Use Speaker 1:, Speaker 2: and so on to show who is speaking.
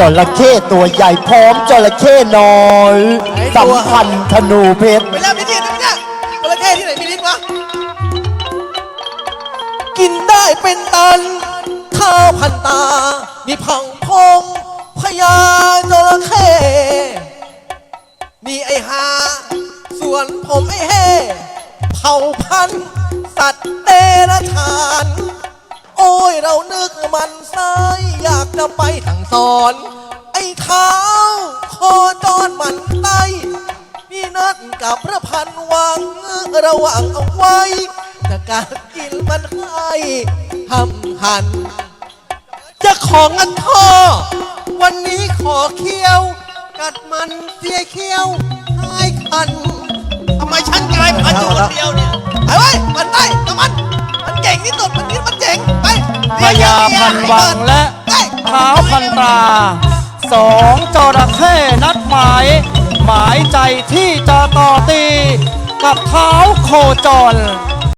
Speaker 1: จระเข้ตัวใหญ่พร้อมจระเข้น้อยสัมพันธ์ธนูเพชร
Speaker 2: ไปแล้วมีที่ไหนเนี่ยจระเข้ที่ไหนมีลิ้นวะกินได้เป็นตันข้าวพันตา มีพังพงพญาจระเข้นี่ไอหาส่วนผมไอเฮเผ่าพันธุ์สัตว์เดรัจฉานโอ้ยเรานึกมันไส้อยากจะไปสั่งสอนไอ้ เท้าคอจอนมันไตนี่นัดกับพระพันวางระหว่างเอาไว้จะการกินมันให้ทำหัน จะของงันท่อ วันนี้ขอเคี้ยว กัดมันเสียเคี้ยวหายคัน
Speaker 3: ทำไมฉันกลายพันธุ์อยู่คนเดียวเนี่ย
Speaker 2: ไปไว้ยมันได้กับมัน มันเก่งที่สุดมันนี้มันเจ๋งไป
Speaker 4: พญาพันวังและ
Speaker 2: ไป
Speaker 4: เท้าพันตรา สองจระเข้นัดหมาย หมายใจที่จะต่อตี กับเท้าโคจร